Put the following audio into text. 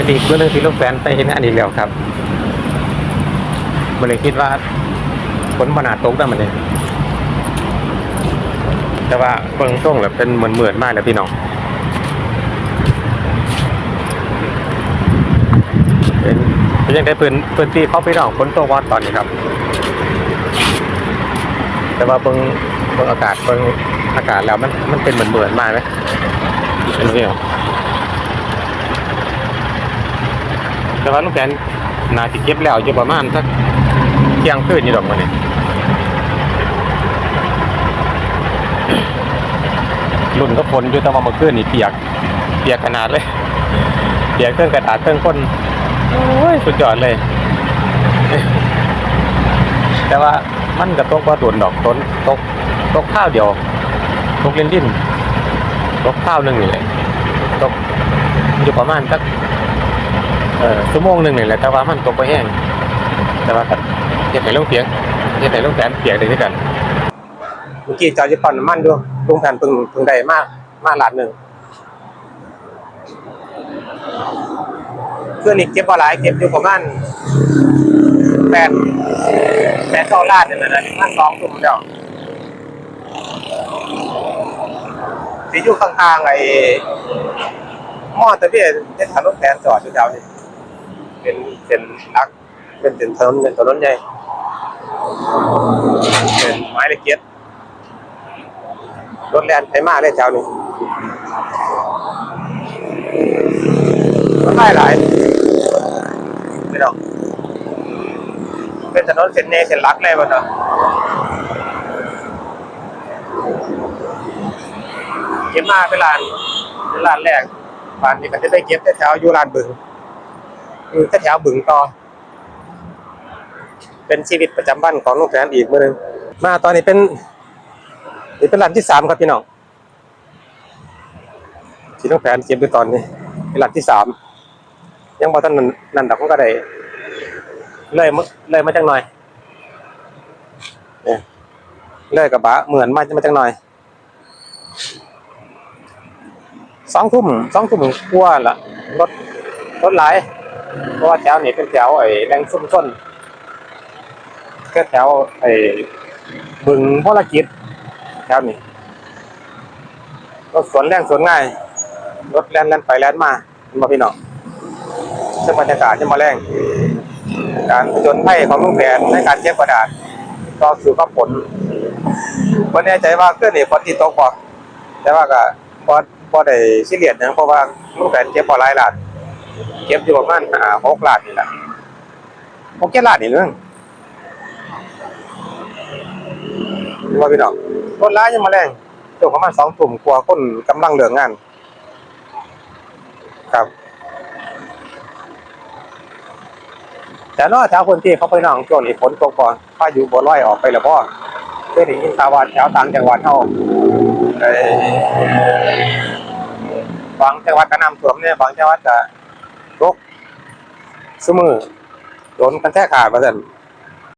เป็นอีกเรื่องนึงที่ลูกแฟนไปเห็นงานอีกแล้วครับมันเลยคิดว่าฝนบนาตกได้มันเลยแต่ว่าเบิ่งช่วงแบบเป็นเหมือนเหมือนมากเลยพี่น้องเป็นเป็นยังได้พื้นพื้นที่เขาพี่น้องฝนตกวัดตอนนี้ครับ แต่ว่าเบิ่งเบิ่งอากาศเบิ่งอากาศแล้วมันมันเป็นเหมือนเหมือนมากไหมเป็นพี่น้อง แต่ว่าลูกแกนน่าจะเก็บแล้วอยู่ประมาณสักเที่ยงคืนนี่ดอกมันนี่รุ่นก็ฝนอยู่แต่ว่าเมื่อคืนนี่เปียก เปียกขนาดเลย เปียกเครื่องกระดาษเครื่องก้นโอ้ยสุดยอดเลย แต่ว่ามันกระตกว่าโดนดอกต้นตกตกข้าวเดียวตกเล่นดินตกข้าวหนึ่งนี่แหละตกอยู่ประมาณสัก เออชั่วโมงหนึ่งนี่แหละแต่ว่ามันตกไปแห้งแต่ว่าเฮ็ดให้ลงเปียกเฮ็ดให้ลงแสนเปียกได้คือกันเมื่อกี้จอดอยู่ปั๊มน้ำมันอยู่ลุงแผ่นเพิ่งเพิ่งได้มากมากหลานหนึ่งเพื่อนอีกเก็บบ่หลายเก็บอยู่ประมาณแปดแปดเก้าล้านนี่แหละนะมันสองทุ่มเดียวสิอยู่ข้างๆไอ้หม้อตะเบียนเฮ็ดถนนแผนจอดอยู่แถวนี้ เป็นเป็นรัก เป็นเป็นถนนเป็นถนนใหญ่เป็นไม้เล็กเกียรรถแลนไปมาได้แถวนี้ก็ได้หลายไม่ต้องเป็นถนนเส้นเนเส้นลักเลยมันเนาะเก็บมาเป็นลานเป็นลานแรกบานนี้ก็จะได้เก็บแต่แถวอยู่ลานบึง อยู่แถวบึงต่อ เป็นชีวิตประจำวันของลุงแสนอีกเมื่อหนึงมาตอนนี้เป็นนี่เป็นร้านที่สามครับพี่น้องที่ลุงแสนเก็บอยู่ตอนนี้ เป็นร้านที่สามยังบอท่านนันนั่นดอกมันก็ได้เลยมาเลยมาจังหน่อยเลยกับบะเหมือนมามาจังหน่อยสองทุ่มสองทุ่มกว่าละรถรถหลาย เพราะว่าแถวนี้เป็นแถวไอ้แหล่งชุมชนก็แถวไอ้บึงพลกิจแถวนี้รถสวนแรงสวนง่ายรถแล่นแล่นไปแล่นมาเห็นบ่พี่น้องซึ่งบรรยากาศจะมาแรงการจญภัยของลุงแผนในการเก็บกระดาษก็สู่กับผลวันนี้ใจว่าเคลื่อนนี่ฝนที่ตกพอแต่ว่าก็พอพอได้ซีเรียสนะเพราะว่าลุงแผนเก็บพอหลายล้าน เก็บอยู่ประมาณอ่าหกล้านนี่แหละหกเจ็ดล้านนี่เรื่องว่าพี่น้องคนร้ายยังมาแรงจบประมาณสองทุ่มกว่าคนกำลังเหลืองงาน ครับแต่เนอกแถวคนที่เขาไปน้องช่วงนี้ฝนตกก่อนพายุบัวลอยออกไปแล้วพ่อเคยได้ยินข่าวว่าแถวต่างจังหวัดเขาเอ่อบางจังหวัดก็น้ำท่วมเนี่ยบางจังหวัดก็ ตกสมือโดนกันแท้ขาดมาสั่น